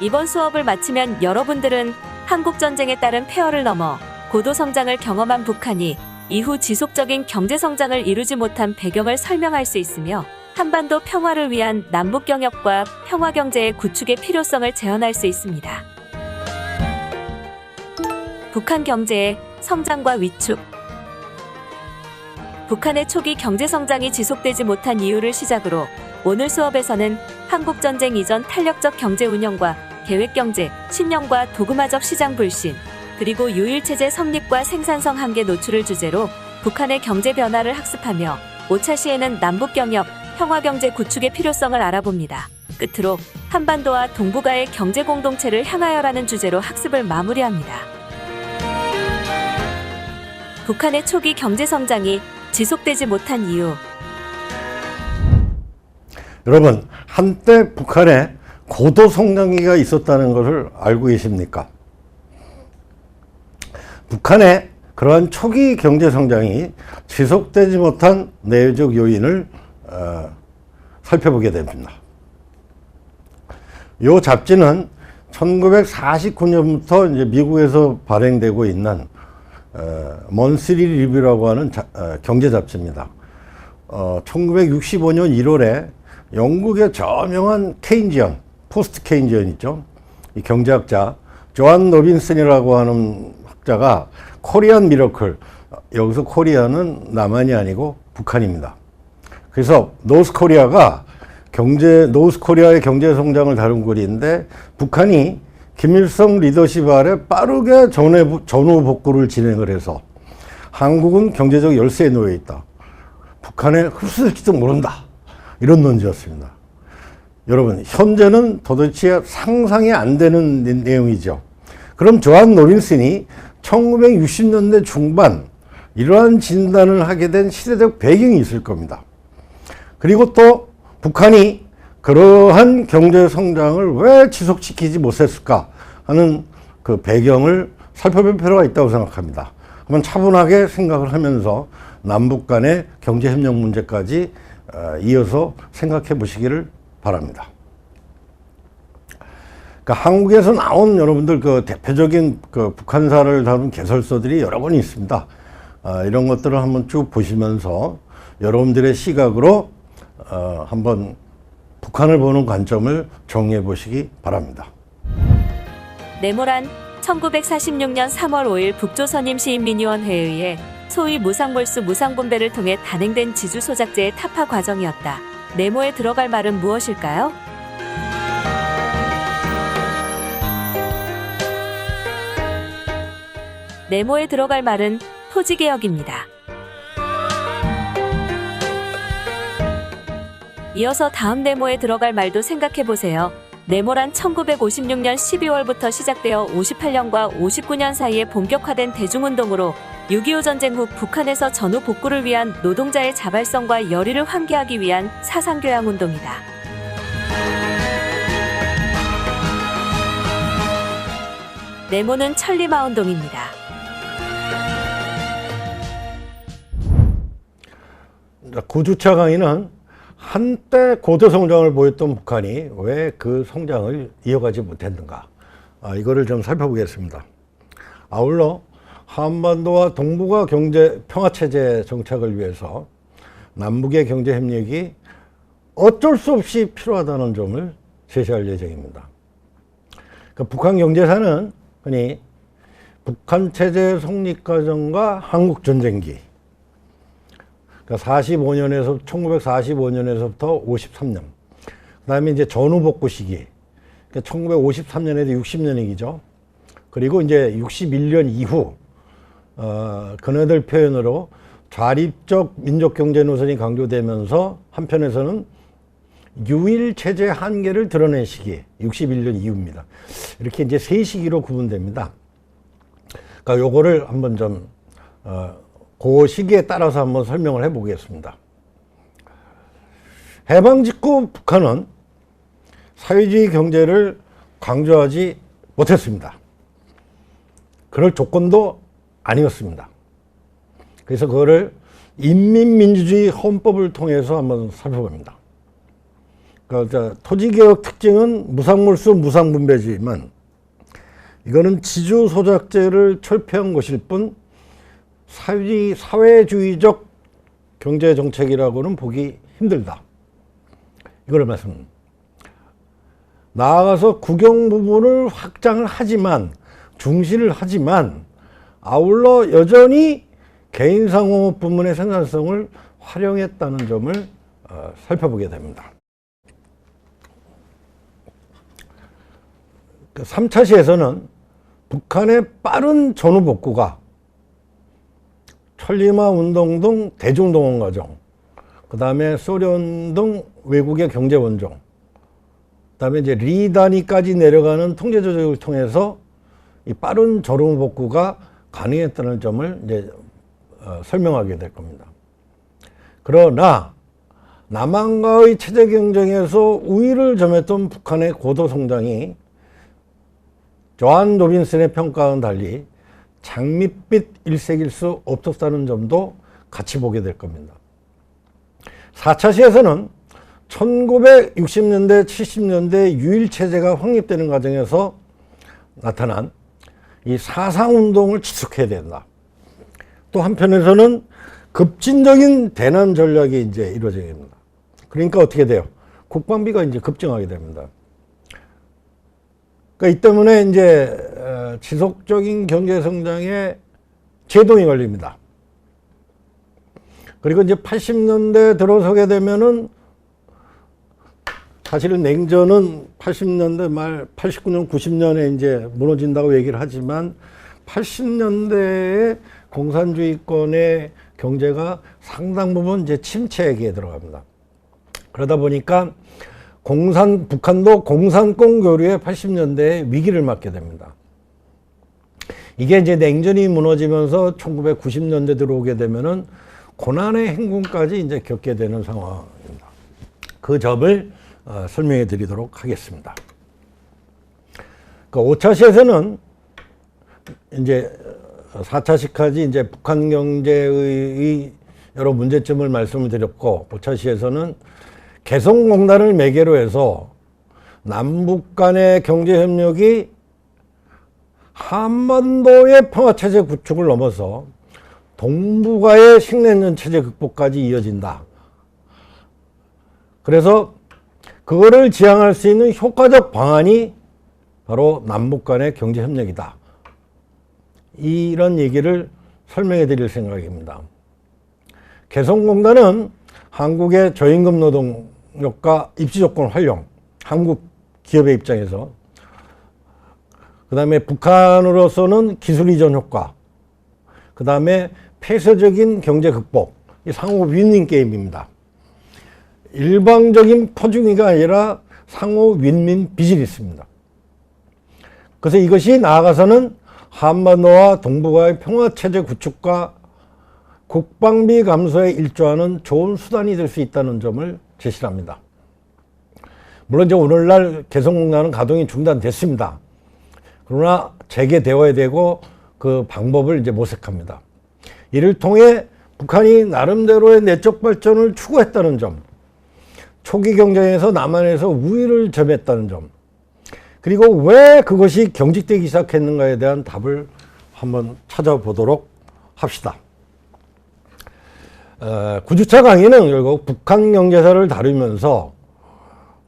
이번 수업을 마치면 여러분들은 한국 전쟁에 따른 폐허를 넘어 고도 성장을 경험한 북한이 이후 지속적인 경제 성장을 이루지 못한 배경을 설명할 수 있으며 한반도 평화를 위한 남북 경협과 평화 경제의 구축의 필요성을 재현할 수 있습니다. 북한 경제의 성장과 위축 북한의 초기 경제 성장이 지속되지 못한 이유를 시작으로 오늘 수업에서는 한국 전쟁 이전 탄력적 경제 운영과 계획 경제, 신념과 도구마적 시장 불신, 그리고 유일 체제 성립과 생산성 한계 노출을 주제로 북한의 경제 변화를 학습하며 5차 시에는 남북 경협, 평화 경제 구축의 필요성을 알아봅니다. 끝으로 한반도와 동북아의 경제 공동체를 향하여라는 주제로 학습을 마무리합니다. 북한의 초기 경제 성장이 지속되지 못한 이유 여러분, 한때 북한에 고도 성장기가 있었다는 것을 알고 계십니까? 북한의 그러한 초기 경제 성장이 지속되지 못한 내적 요인을 어, 살펴보게 됩니다. 이 잡지는 1949년부터 이제 미국에서 발행되고 있는 어, 먼스리 리뷰라고 하는 자- 어, 경제 잡지입니다. 어, 1965년 1월에 영국의 저명한 케인지언, 포스트 케인지언 있죠. 이 경제학자 조한 로빈슨이라고 하는 학자가 코리안 미러클, 여기서 코리아는 남한이 아니고 북한입니다. 그래서 노스 코리아가 경제 노스 코리아의 경제 성장을 다룬 글인데 북한이 김일성 리더십 아래 빠르게 전해 전후 복구를 진행을 해서 한국은 경제적 열세에 놓여 있다. 북한에 흡수될지도 모른다. 이런 논지였습니다. 여러분, 현재는 도대체 상상이 안 되는 내- 내용이죠. 그럼 조한 노린슨이 1960년대 중반 이러한 진단을 하게 된 시대적 배경이 있을 겁니다. 그리고 또 북한이 그러한 경제 성장을 왜 지속시키지 못했을까 하는 그 배경을 살펴볼 필요가 있다고 생각합니다. 한번 차분하게 생각을 하면서 남북 간의 경제 협력 문제까지 어, 이어서 생각해 보시기를 바랍니다. 그러니까 한국에서 나온 여러분들 그 대표적인 그 북한사를 다룬 개설서들이 여러 권 있습니다. 아, 이런 것들을 한번 쭉 보시면서 여러분들의 시각으로 어, 한번 북한을 보는 관점을 정리해 보시기 바랍니다. 네모란 1946년 3월 5일 북조선임 시인민위원회에 의해 소위 무상몰수 무상분배를 통해 단행된 지주 소작제의 타파 과정이었다. 네모에 들어갈 말은 무엇일까요? 네모에 들어갈 말은 토지개혁입니다. 이어서 다음 네모에 들어갈 말도 생각해 보세요. 네모란 1956년 12월부터 시작되어 58년과 59년 사이에 본격화된 대중운동으로 6.25 전쟁 후 북한에서 전후 복구를 위한 노동자의 자발성과 열의를 환기하기 위한 사상교양 운동이다. 네모는 천리마운동입니다. 자, 9주차 강의는 한때 고도 성장을 보였던 북한이 왜 그 성장을 이어가지 못했는가. 아, 이거를 좀 살펴보겠습니다. 아울러 한반도와 동북아 경제 평화체제 정착을 위해서 남북의 경제 협력이 어쩔 수 없이 필요하다는 점을 제시할 예정입니다. 그 북한 경제사는 흔히 북한 체제 성립 과정과 한국 전쟁기 그러니까 45년에서 1945년에서부터 53년. 그다음에 이제 전후 복구 시기. 그러니까 1953년에도 60년이죠. 그리고 이제 61년 이후 어, 그네들 표현으로 자립적 민족 경제 노선이 강조되면서 한편에서는 유일 체제 한계를 드러낸 시기 61년 이후입니다. 이렇게 이제 세 시기로 구분됩니다. 그러니까 요거를 한번 좀 어, 그 시기에 따라서 한번 설명을 해 보겠습니다. 해방 직후 북한은 사회주의 경제를 강조하지 못했습니다. 그럴 조건도 아니었습니다. 그래서 그거를 인민민주주의 헌법을 통해서 한번 살펴봅니다. 그러니까 토지개혁 특징은 무상몰수 무상분배지만 이거는 지주 소작제를 철폐한 것일 뿐 사회, 사회주의적 경제 정책이라고는 보기 힘들다. 이걸 말씀. 나아가서 국영 부분을 확장을 하지만 중시를 하지만 아울러 여전히 개인상공업 부문의 생산성을 활용했다는 점을 어, 살펴보게 됩니다. 그 3차 시에서는 북한의 빠른 전후 복구가 천리마 운동 등 대중동원 과정, 그 다음에 소련 등 외국의 경제 원종, 그 다음에 이제 리 단위까지 내려가는 통제 조직을 통해서 이 빠른 전후 복구가 가능했다는 점을 이제 어, 설명하게 될 겁니다. 그러나 남한과의 체제 경쟁에서 우위를 점했던 북한의 고도 성장이 조한 로빈슨의 평가와는 달리 장밋빛 일색일 수 없었다는 점도 같이 보게 될 겁니다. 4차 시에서는 1960년대, 70년대 유일체제가 확립되는 과정에서 나타난 이 사상운동을 지속해야 된다. 또 한편에서는 급진적인 대남 전략이 이제 이루어져야 됩니다. 그러니까 어떻게 돼요? 국방비가 이제 급증하게 됩니다. 그러니까 이 때문에 이제 어, 지속적인 경제 성장에 제동이 걸립니다. 그리고 이제 80년대 들어서게 되면은 사실은 냉전은 80년대 말 89년 90년에 이제 무너진다고 얘기를 하지만 80년대에 공산주의권의 경제가 상당 부분 이제 침체기에 들어갑니다. 그러다 보니까 공산 북한도 공산권 교류의 80년대에 위기를 맞게 됩니다. 이게 이제 냉전이 무너지면서 1990년대 들어오게 되면은 고난의 행군까지 이제 겪게 되는 상황입니다. 그 점을 어, 설명해 드리도록 하겠습니다. 그 5차 시에서는 이제 4차 시까지 이제 북한 경제의 여러 문제점을 말씀을 드렸고 5차 시에서는 개성공단을 매개로 해서 남북 간의 경제 협력이 한반도의 평화체제 구축을 넘어서 동북아의 식내년 체제 극복까지 이어진다. 그래서 그거를 지향할 수 있는 효과적 방안이 바로 남북 간의 경제 협력이다. 이런 얘기를 설명해 드릴 생각입니다. 개성공단은 한국의 저임금 노동력과 입지 조건 활용, 한국 기업의 입장에서 그 다음에 북한으로서는 기술 이전 효과, 그 다음에 폐쇄적인 경제 극복, 이 상호 윈윈 게임입니다. 일방적인 포중이가 아니라 상호 윈윈 비즈니스입니다. 그래서 이것이 나아가서는 한반도와 동북아의 평화체제 구축과 국방비 감소에 일조하는 좋은 수단이 될 수 있다는 점을 제시합니다. 물론 이제 오늘날 개성공단은 가동이 중단됐습니다. 그러나 재개되어야 되고 그 방법을 이제 모색합니다. 이를 통해 북한이 나름대로의 내적 발전을 추구했다는 점, 초기 경쟁에서 남한에서 우위를 점했다는 점, 그리고 왜 그것이 경직되기 시작했는가에 대한 답을 한번 찾아보도록 합시다. 어, 9주차 강의는 결국 북한 경제사를 다루면서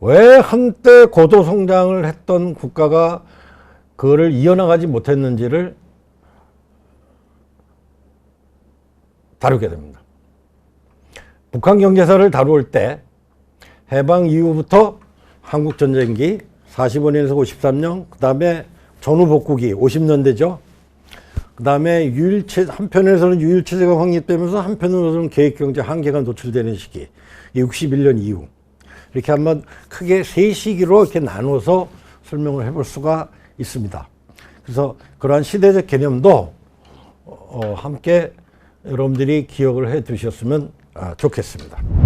왜 한때 고도 성장을 했던 국가가 그거를 이어나가지 못했는지를 다루게 됩니다. 북한 경제사를 다루을 때 해방 이후부터 한국 전쟁기 45년에서 53년, 그 다음에 전후복구기 50년대죠. 그 다음에 유일체, 한편에서는 유일체제가 확립되면서 한편으로서는 계획경제 한계가 노출되는 시기, 61년 이후. 이렇게 한번 크게 세 시기로 이렇게 나눠서 설명을 해볼 수가 있습니다. 그래서 그러한 시대적 개념도 어, 함께 여러분들이 기억을 해 두셨으면 아, 좋겠습니다.